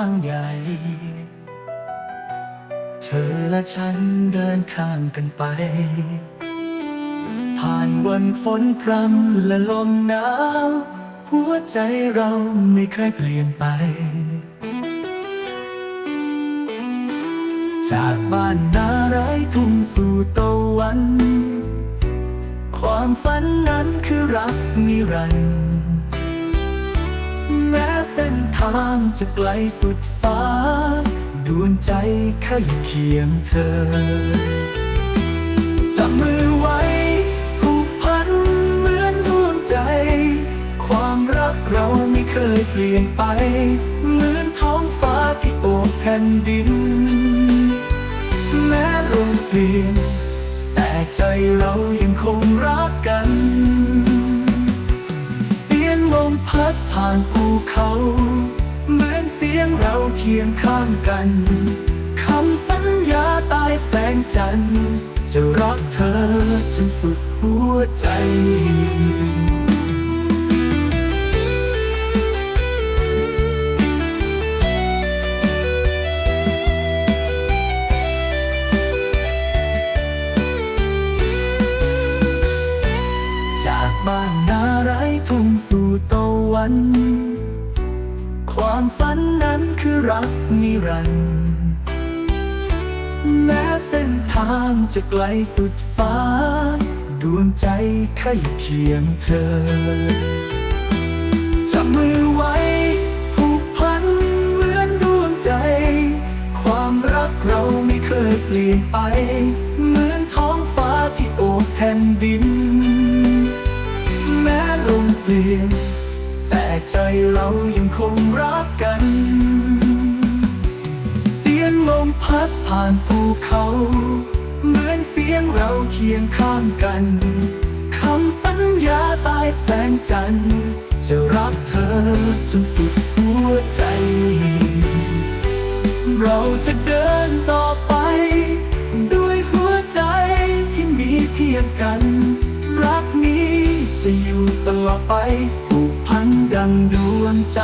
านที่กว้างใหญ่ เธอและฉันเดินข้างกันไป ผ่านวันฝนพรำและลมหนาวหัวใจเราไม่เคยเปลี่ยนไป จากบ้านนาไร้ทุ่งสู่ตะวัน ความฝันนั้นคือรักนิรันดร์างจะไกลสุดฟ้า ดวงใจแค่อยู่เคียงเธอ จับมือไว้ผูกพันเหมือนดวงใจ ความรักเราไม่เคยเปลี่ยนไป เหมือนท้องฟ้าที่โอบแผ่นดิน แม้ลมเปลี่ยน แต่ใจเรายังคงรักกันเสียงลมพัดผ่านภูเขา สียงเราเคียงข้างกันคำสัญญาใต้แสงจันทร์จะรักเธอจนสุดหัวใจจากบ้านนาไรทุ่งสู่ตะวัน ความฝันนั้นคือรักนิรันดร์แม้เส้นทางจะไกลสุดฟ้า ดวงใจแค่อยู่เคียงเธอจับมือไว้ผูกพันเหมือนดวงใจ ความรักเราไม่เคยเปลี่ยนไป เหมือนท้องฟ้าที่โอบแผ่นดิน เรายังคงรักกัน เสียงลมพัดผ่านภูเขา เหมือนเสียงเราเคียงข้างกันคำสัญญาใต้แสงจันทร์จะรักเธอจนสุดหัวใจ เราจะเดินต่อไป ด้วยหัวใจที่มีเพียงกัน รักนี้จะอยู่ตลอดไป งดวงใจ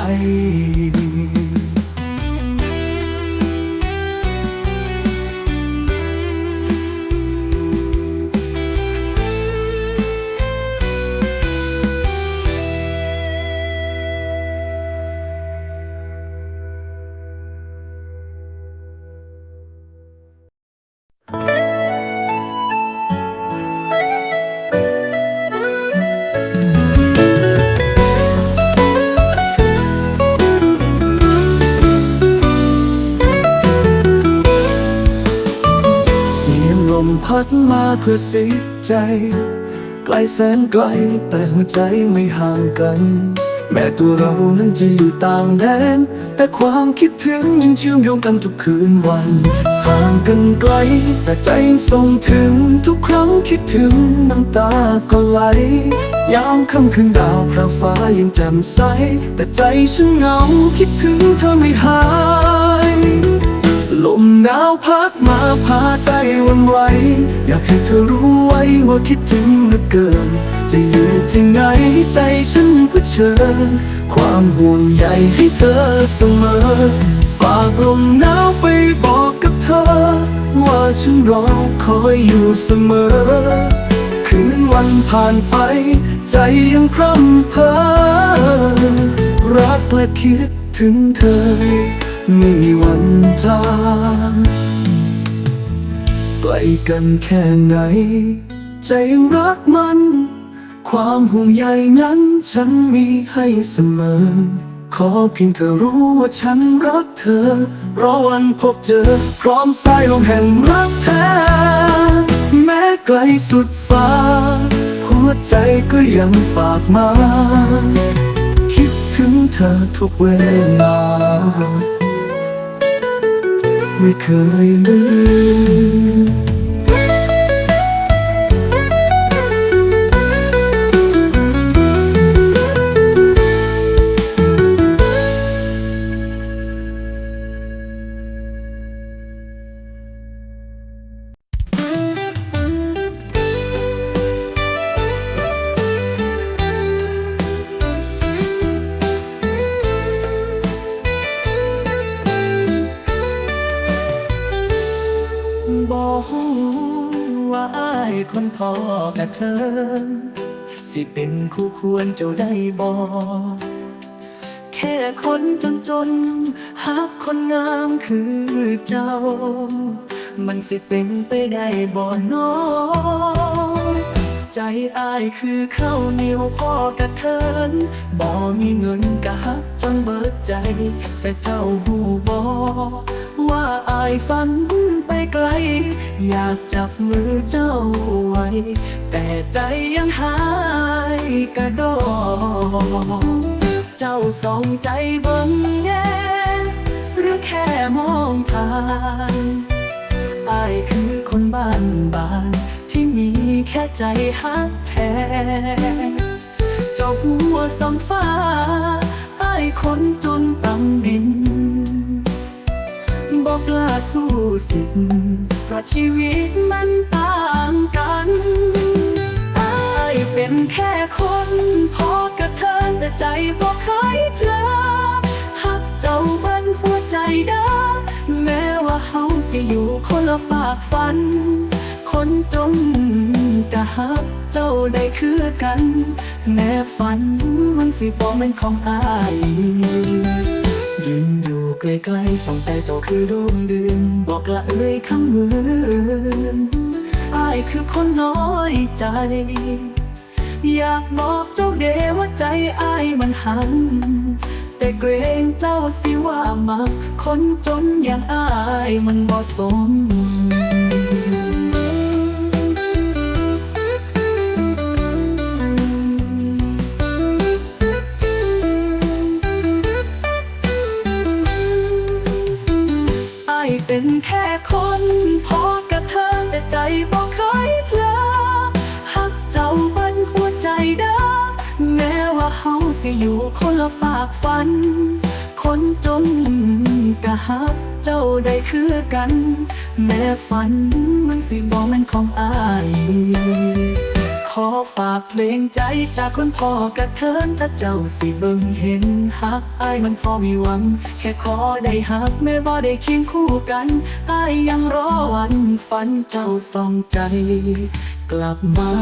พัดมาเพื่อสิใจ ไกลแสนไกลแต่หัวใจไม่ห่างกัน แม้ตัวเรานั้นจะอยู่ต่างแดน แต่ความคิดถึงยังเชื่อมโยงกันทุกคืนวัน ห่างกันไกล แต่ใจยังส่งถึงทุกครั้งคิดถึงน้ำตาก็ไหล ยามค่ำคืนดาวพระฟ้ายังแจ่มใส แต่ใจฉันเหงาคิดถึงเธอไม่หายลมหนาว พัดมาพาใจวันไหว อยากให้เธอรู้ไว้ว่าคิดถึงเหลือเกิน จะอยู่ที่ไหนใจฉันเผชิญ ความห่วงใยให้เธอเสมอ ฝากลมหนาวไปบอกกับเธอ ว่าฉันรอคอยอยู่เสมอ คืนวันผ่านไป ใจยังพร่ำเพ้อรักและคิดถึงเธอไม่มีวันจาง ไกลกันแค่ไหน ใจยังรักมัน ความห่วงใยนั้นฉันมีให้เสมอ ขอเพียงเธอรู้ว่าฉันรักเธอ รอวันพบเจอ พร้อมสายลมแห่งรักแท้แม้ไกลสุดฟ้า หัวใจก็ยังฝากมา คิดถึงเธอทุกเวลา ไม่เคยลืม พอกับเธอ สิเป็นคู่ควรเจ้าได้บอกแค่คนจนจนๆหากคนงามคือเจ้า มันสิเป็นไปได้บ่น้อง ใจอายคือข้าวเหนียวพ่อกระเทินบ่มีเงินกะหักจนเบิดใจ แต่เจ้าหูบอว่าอายฝันไปไกล อยากจับมือเจ้าไว้ แต่ใจยังหายกระดอเจ้าสองใจเบิ่งแย่หรือแค่มองผ่านอายคือคนบ้านบาน ค่ใจฮักแท้เจ้าหัวสองฟ้าไอายคนจนตำดิน บอกกล้าสู้สิทธิ์เพราะชีวิตมันต่างกันไอายเป็นแค่คนพอกระเทินแต่ใจบอกเคยเพลอหักเจ้าเบิ้นหัวใจเด้อแม้ว่าเฮาสิอยู่คนละฝากฝัน นจนกะหักเจ้าได้คือกัน แม้ฝันมันสิบอกเป็นของอายยืนอยู่ไกลๆสองใจเจ้าคือดวงเดือนบอกละเอ่ยคำเหมือนอายคือคนน้อยใจ อยากบอกเจ้าเดว่าใจอายมันหัน แต่เกรงเจ้าสิว่ามักคนจนอย่างอายมันบ่สม เป็นแค่คนพอกระเทิงแต่ใจบอกเคยเพลอหักเจ้าบันหัวใจเด้อแม้ว่าเฮาสิอยู่คนละฝากฝัน คนจนกะหักเจ้าได้คือกัน แม้ฝันมันสิบอกมันของอาย ขอฝากเพลงใจจากคนพ่อกระเทินถ้าเจ้าสิเบิ่งเห็นฮักอายมันพอมีหวัง แค่ขอได้ฮักแม่บ่ได้เคียงคู่กันอายยังรอวันฝันเจ้าส่องใจ กลับมา